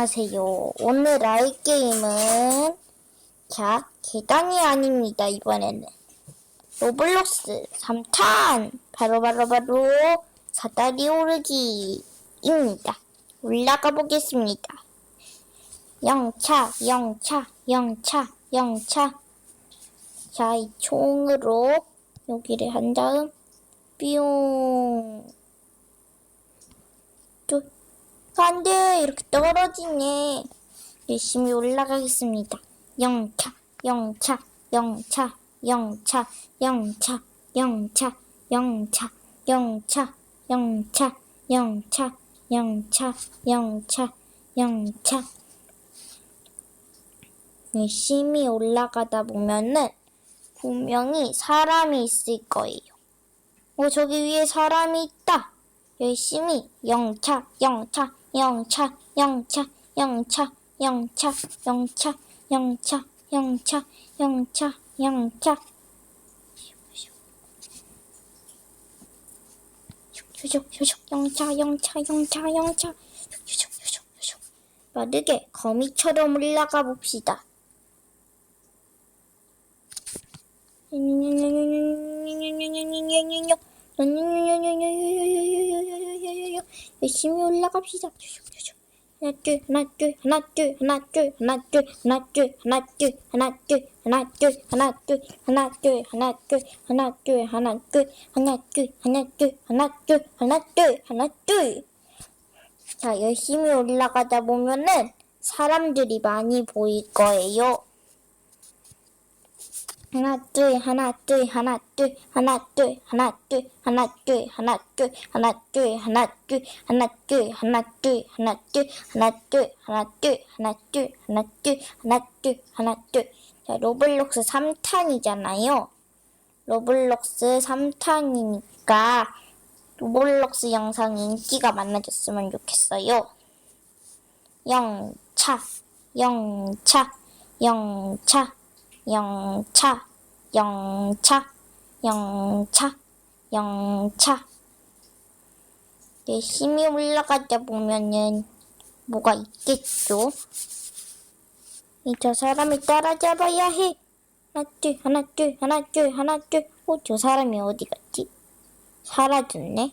안녕하세요. 오늘 할 게임은 자 계단이 아닙니다. 이번에는 로블록스 3탄 바로 바로 바로 사다리 오르기입니다. 올라가 보겠습니다. 영차 영차 영차 영차 자 이 총으로 여기를 한 다음 뿅또 안돼 이렇게 떨어지네 열심히 올라가겠습니다 영차 영차 영차 영차 영차 영차 영차 영차 영차 영차 영차 영차 영차 열심히 올라가다 보면은 분명히 사람이 있을 거예요. 어, 저기 위에 사람이 있다. 열심히 영차, 영차, 영차, 영차, 영차, 영차, 영차, 영차, 영차, 영차, 영차. 슉슉슉슉 영차, 영차, 영차, 영차. 슉슉슉슉슉 빠르게 거미처럼 올라가 봅시다. 갑시다. 하나 둘 하나 둘 하나 둘 하나 둘 하나 둘 하나 둘 하나 둘 하나 둘 하나 둘 하나 둘 하나 둘 하나 둘 하나 둘 하나 둘 하나 둘 하나 둘 하나 둘 하나 둘 하나 둘 자, 열심히 올라가다 보면은 사람들이 많이 보일 거예요. 하나 둘 하나 둘 하나 둘 하나 둘 하나 둘 하나 둘 하나 둘 하나 둘 하나 둘 하나 둘 하나 둘 하나 둘 하나 둘 하나 둘 하나 둘 하나 둘 하나 둘 하나 둘자 로블록스 3탄이잖아요 로블록스 3탄이니까 로블록스 영상 인기가 많아졌으면 좋겠어요 영차 영차 영차 영차, 영차, 영차, 영차. 열심히 올라가다 보면은 뭐가 있겠죠? 이 저 사람을 따라잡아야 해. 하나 둘, 하나 둘, 하나 둘, 하나 둘. 어, 저 사람이 어디 갔지? 사라졌네.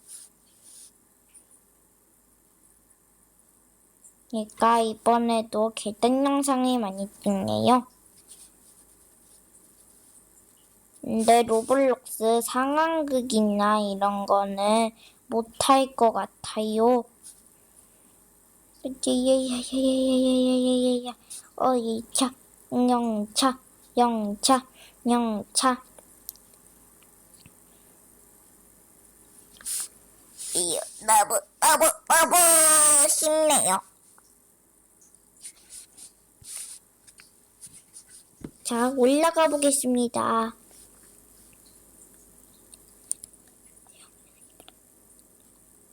그러니까 이번에도 계단 영상이 많이 찍네요. 근데 로블록스 상황극이나 이런 거는 못할 것 같아요. 야야야야야야야야야야 어이차 영차 영차 영차 이유 너무 너무 너무 쉽네요. 자, 올라가 보겠습니다.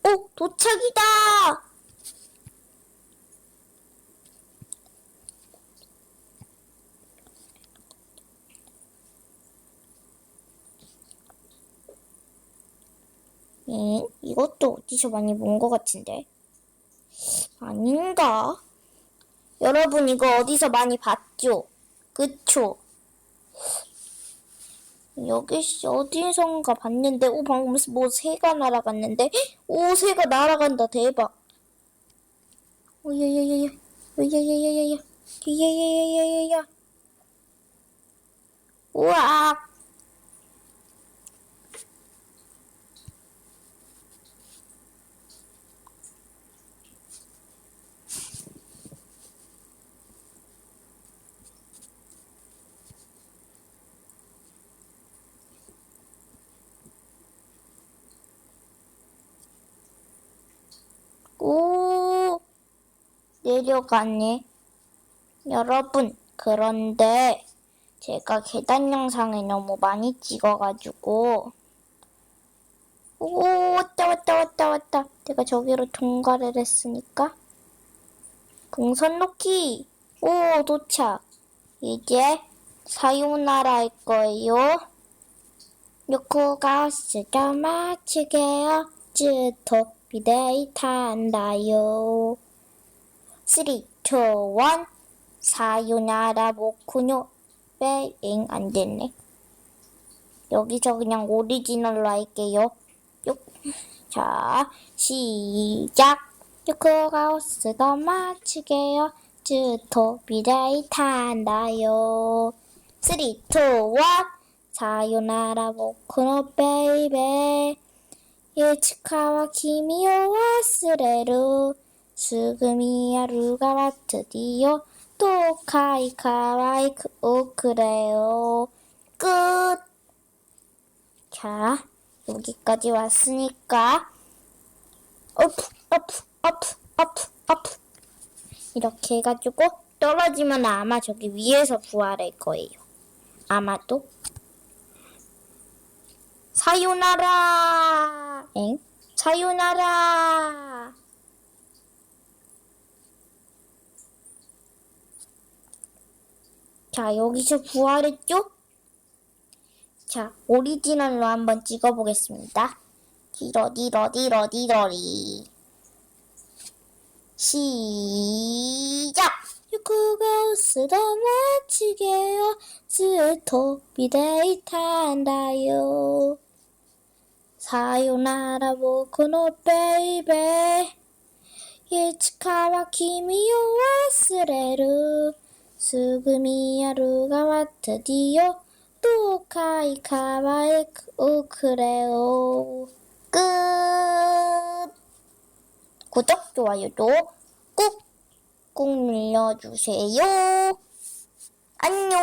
오, 도착이다! 예, 이것도 어디서 많이 본 것 같은데. 아닌가? 여러분, 이거 어디서 많이 봤죠? 그쵸? 여기 어디선가 봤는데, 오, 방금 뭐 새가 날아갔는데? 오, 새가 날아간다, 대박. 오, 야, 야, 야, 야. 오, 야, 야, 야, 야, 야. 야, 야, 야, 야, 야, 야. 우와. 오, 내려가네. 여러분, 그런데 제가 계단 영상을 너무 많이 찍어가지고. 오 왔다 왔다 왔다 왔다. 내가 저기로 통과를 했으니까. 풍선 놓기. 오 도착. 이제 사요나라 할 거예요. 요코가 쓰다 마치게요. 즈토 비데이 탄다요 3, 2, 1 사요나라 모쿠뇨. 빼잉 안 됐네. 여기서 그냥 오리지널로 할게요. 요. 자 시작. 쓰다 마치게요. 즈토 비데이 탄다요. 3, 2, 1 사요나라 모쿠노 베이베 예츠카와 키미오 와 스레루 수그미 야루가 와트디요 또카이 카와이 우크레요. 끝. 자 여기까지 왔으니까 어프 어프 어프 어프 어프 이렇게 해가지고 떨어지면 아마 저기 위에서 부활할 거예요. 아마도. 사요나라. 엥? 사요나라 자 여기서 부활했죠? 자 오리지널로 한번 찍어보겠습니다. 디러디러디러디러리 시작! 유쿠가 쓰다 마치게요 스토 비데이 탄다요 사요나라 보쿠노 베이베 예츠카와 키미요 와스레 카와이 우크레오 끝. 구독 좋아요도 꾹 꾹 눌러주세요. 안녕